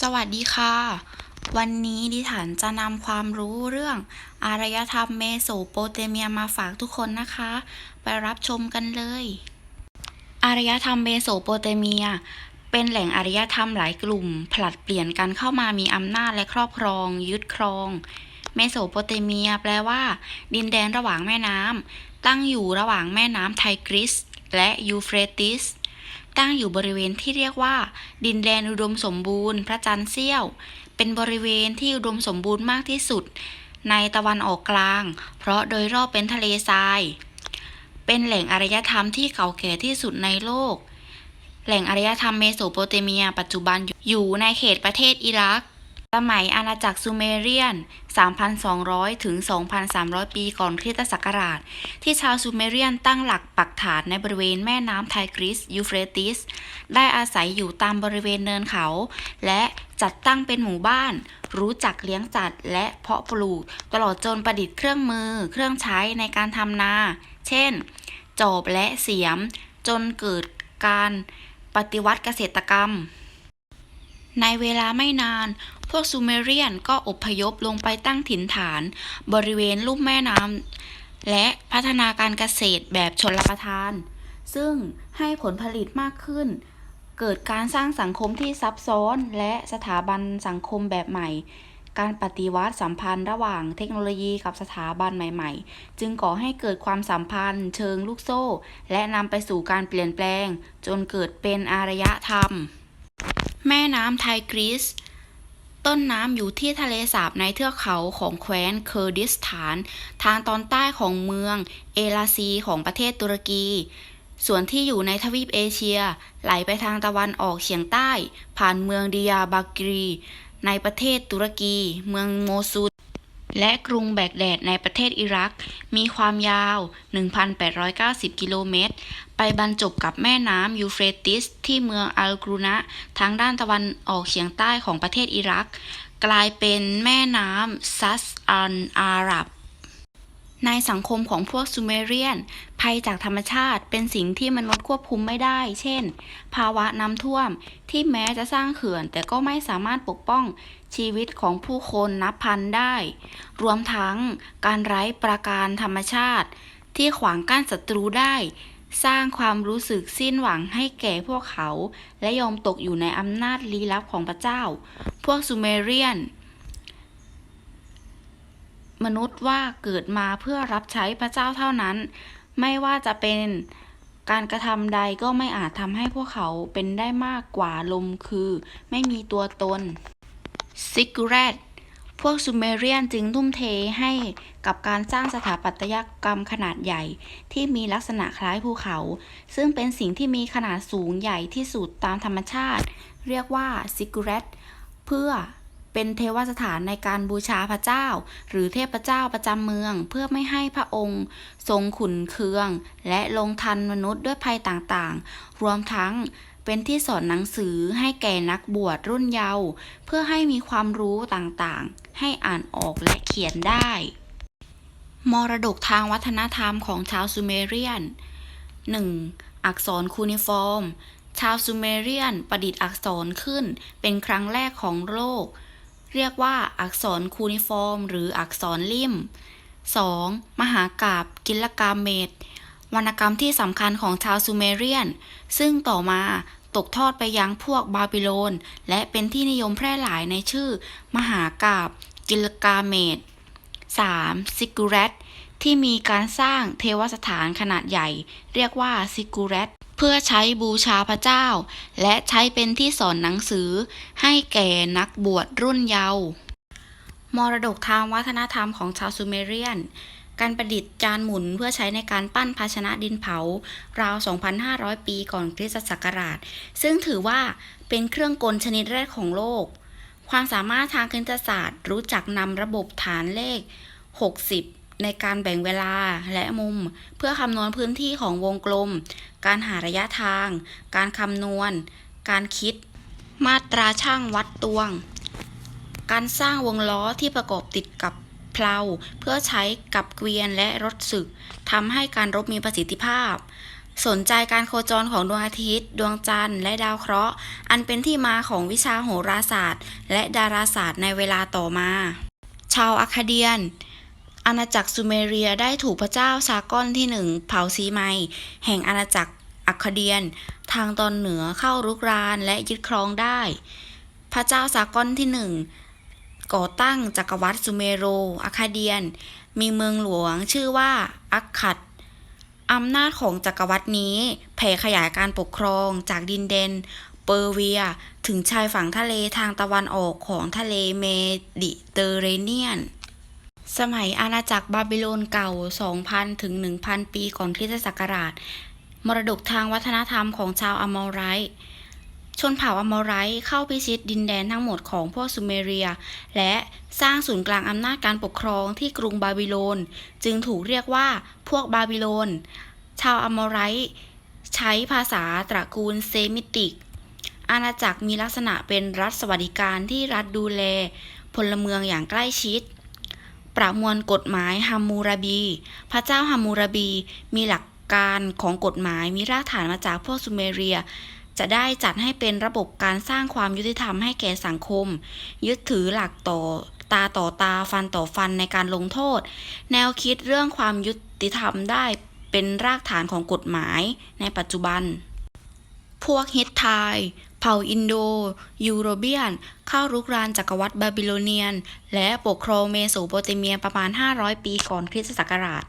สวัสดีค่ะ วันนี้ดิฉันจะนำความรู้เรื่องอารยธรรมเมโสโปเตเมียมาฝากทุกคนนะคะ ไปรับชมกันเลย อารยธรรมเมโสโปเตเมีย เป็นแหล่งอารยธรรมหลายกลุ่ม ผลัดเปลี่ยนกันเข้ามามีอำนาจและครอบครอง ยึดครอง เมโสโปเตเมีย แปลว่า ดินแดนระหว่างแม่น้ำตั้งอยู่ระหว่างแม่น้ำไทกริส และยูเฟรติส ตั้งอยู่บริเวณที่เรียกว่า ดินแดนอุดมสมบูรณ์ พระจันทร์เสี้ยว เป็นบริเวณที่อุดมสมบูรณ์มากที่สุด ในตะวันออกกลาง เพราะโดยรอบเป็นทะเลทราย เป็นแหล่งอารยธรรมที่เก่าแก่ที่สุดในโลก แหล่งอารยธรรมเมโสโปเตเมีย ปัจจุบันอยู่ในเขตประเทศอิรัก สมัยอาณาจักรซูเมเรียน 3,200 ถึง 2,300 ปีก่อนคริสตศักราช ที่ชาวซูเมเรียนตั้งหลักปักฐานในบริเวณแม่น้ำไทกริสยูเฟรติส ได้อาศัยอยู่ตามบริเวณเนินเขา และจัดตั้งเป็นหมู่บ้าน รู้จักเลี้ยงจัดและเพาะปลูก ตลอดจนประดิษฐ์เครื่องมือ เครื่องใช้ในการทำนา เช่น จอบและเสียม จนเกิดการปฏิวัติเกษตรกรรม ในเวลาไม่นาน พวกซูเมเรียนก็อพยพลงไปตั้งถิ่นฐาน บริเวณลุ่มแม่น้ำและพัฒนาการเกษตรแบบชนประทาน ซึ่งให้ผลผลิตมากขึ้น เกิดการสร้างสังคมที่ซับซ้อนและสถาบันสังคมแบบใหม่ การปฏิวัติสัมพันธ์ระหว่างเทคโนโลยีกับสถาบันใหม่ ๆ จึงก่อให้เกิดความสัมพันธ์ เชิงลูกโซ่ และนำไปสู่การเปลี่ยนแปลง จนเกิดเป็นอารยธรรม แม่น้ำไทกริสต้นน้ำอยู่ที่ทะเลสาบในเทือกเขาของแคว้นเคอร์ดิสถาน ทางตอนใต้ของเมืองเอลาซีของประเทศตุรกี ส่วนที่อยู่ในทวีปเอเชีย ไหลไปทางตะวันออกเฉียงใต้ ผ่านเมืองดิยาบากรี ในประเทศตุรกี เมืองโมซูล และกรุงแบกแดดในประเทศอิรัก มีความยาว 1,890 กิโลเมตร ไปบรรจบกับแม่น้ำยูเฟรติส ที่เมืองอัลกรูนะทางด้านตะวันออกเฉียงใต้ของประเทศอิรัก กลายเป็นแม่น้ำซัสอันอาหรับ ในสังคมของพวกซูเมเรียน ภัยจากธรรมชาติเป็นสิ่งที่มนุษย์ควบคุมไม่ได้ เช่น ภาวะน้ำท่วมที่แม้จะสร้างเขื่อน แต่ก็ไม่สามารถปกป้องชีวิตของผู้คนนับพันได้ รวมทั้งการไร้ประการธรรมชาติ ที่ขวางกั้นศัตรูได้ สร้างความรู้สึกสิ้นหวังให้แก่พวกเขา และยอมตกอยู่ในอำนาจลี้ลับของพระเจ้า พวกซูเมเรียน มนุษย์ว่าเกิดมาเพื่อรับใช้พระเจ้าเท่านั้น ไม่ว่าจะเป็นการกระทำใดก็ไม่อาจทำให้พวกเขาเป็นได้มากกว่าลมคือไม่มีตัวตนซิก u ร t พวกซูเมเรียนจึงทุ่มเทให้กับการสร้างสถาปัตยกรรมขนาดใหญ่ ที่มีลักษณะคล้ายภูเขา ซึ่งเป็นสิ่งที่มีขนาดสูงใหญ่ที่สุดตามธรรมชาติ เรียกว่าซิก u ร t เพื่อ เป็นเทวสถานในการบูชาพระเจ้า หรือเทพเจ้าประจำเมือง เพื่อไม่ให้พระองค์ ทรงขุนเคือง และลงทันมนุษย์ด้วยภัยต่างๆ รวมทั้งเป็นที่สอนหนังสือให้แก่นักบวชรุ่นเยาว์เพื่อให้มีความรู้ต่างๆ ให้อ่านออกและเขียนได้ มรดกทางวัฒนธรรมของชาวซูเมเรียน 1. อักษรคูนิฟอร์ม ชาวซูเมเรียนประดิษฐ์อักษรขึ้นเป็นครั้งแรกของโลก เรียกว่าอักษรคูนิฟอร์ม หรืออักษรลิ่ม 2. มหากาบกิลกาเมตวรรณกรรมที่สำคัญของชาวซูเมเรียน ซึ่งต่อมาตกทอดไปยังพวกบาบิโลน และเป็นที่นิยมแพร่หลายในชื่อ มหากาบกิลกาเมต 3. ซิกูเรตที่มีการสร้างเทวสถานขนาดใหญ่ เรียกว่าซิกูเรต เพื่อใช้บูชาพระเจ้า และใช้เป็นที่สอนหนังสือให้แก่นักบวชรุ่นเยาว์มรดกทางวัฒนธรรมของชาวซูเมเรียน การประดิษฐ์จานหมุนเพื่อใช้ในการปั้นภาชนะดินเผา ราว 2,500 ปีก่อนคริสตศักราช ซึ่งถือว่าเป็นเครื่องกลชนิดแรกของโลก ความสามารถทางคณิตศาสตร์รู้จักนำระบบฐานเลข 60 ในการแบ่งเวลาและมุม เพื่อคำนวณพื้นที่ของวงกลม การหาระยะทาง การคำนวณ การคิด มาตราช่างวัดตวง การสร้างวงล้อที่ประกอบติดกับเพลาเพื่อใช้กับเกวียนและรถศึกทำให้การรบมีประสิทธิภาพ สนใจการโคจรของดวงอาทิตย์ ดวงจันทร์และดาวเคราะห์ อันเป็นที่มาของวิชาโหราศาสตร์ และดาราศาสตร์ในเวลาต่อมา ชาวอาคาเดียน อาณาจักรซูเมเรียได้ถูกพระเจ้าซากอนที่หนึ่งเผ่าซีไม แห่งอาณาจักรอัคคาเดียน ทางตอนเหนือเข้ารุกรานและยึดครองได้ พระเจ้าซากอนที่หนึ่งก่อตั้งจักรวรรดิซูเมโรอาคาเดียน มีเมืองหลวงชื่อว่าอักขัดอำนาจของจักรวรรดินี้แผ่ขยายการปกครองจากดินแดน เปอร์เวีย ถึงชายฝั่งทะเลทางตะวันออกของทะเลเมดิเตอร์เรเนียน สมัยอาณาจักรบาบิโลนเก่า 2,000 ถึง 1,000 ปีก่อนคริสตศักราช มรดกทางวัฒนธรรมของชาวอมอไรต์ชนเผ่าอมอไรต์เข้าพิชิตดินแดนทั้งหมดของพวกซูเมเรีย และสร้างศูนย์กลางอำนาจการปกครองที่กรุงบาบิโลน จึงถูกเรียกว่าพวกบาบิโลน ชาวอมอไรต์ใช้ภาษาตระกูลเซมิติก อาณาจักรมีลักษณะเป็นรัฐสวัสดิการที่รัฐดูแลพลเมืองอย่างใกล้ชิด ประมวลกฎหมายฮัมมูราบี พระเจ้าฮัมมูราบี มีหลักการของกฎหมายมีรากฐานมาจากพวกซูเมเรีย จะได้จัดให้เป็นระบบการสร้างความยุติธรรมให้แก่สังคม ยึดถือหลักต่อตาต่อตาฟันต่อฟันในการลงโทษ แนวคิดเรื่องความยุติธรรมได้เป็นรากฐานของกฎหมายในปัจจุบัน พวกฮิตไท เผ่าอินโด ยูโรเบียน เข้ารุกรานจักรวรรดิบาบิโลเนียน และปกครองเมโสโปเตเมียประมาณ 500 ปีก่อนคริสตศักราช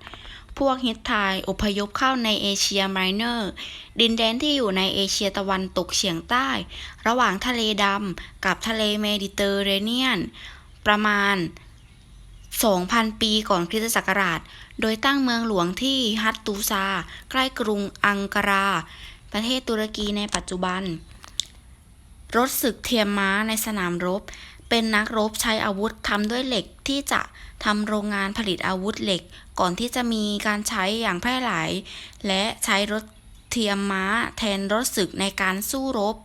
พวกฮิตไทอพยพเข้าในเอเชียไมเนอร์ ดินแดนที่อยู่ในเอเชียตะวันตกเฉียงใต้ ระหว่างทะเลดำกับทะเลเมดิเตอร์เรเนียน ประมาณ 2,000 ปีก่อนคริสตศักราช โดยตั้งเมืองหลวงที่ฮัตตูซา ใกล้กรุงอังการา ประเทศตุรกีในปัจจุบัน รถศึกเทียมม้าในสนามรบ เป็นนักรบใช้อาวุธทำด้วยเหล็กที่จะทำโรงงานผลิตอาวุธเหล็ก ก่อนที่จะมีการใช้อย่างแพร่หลาย และใช้รถเทียมม้าแทนรถศึกในการสู้รบ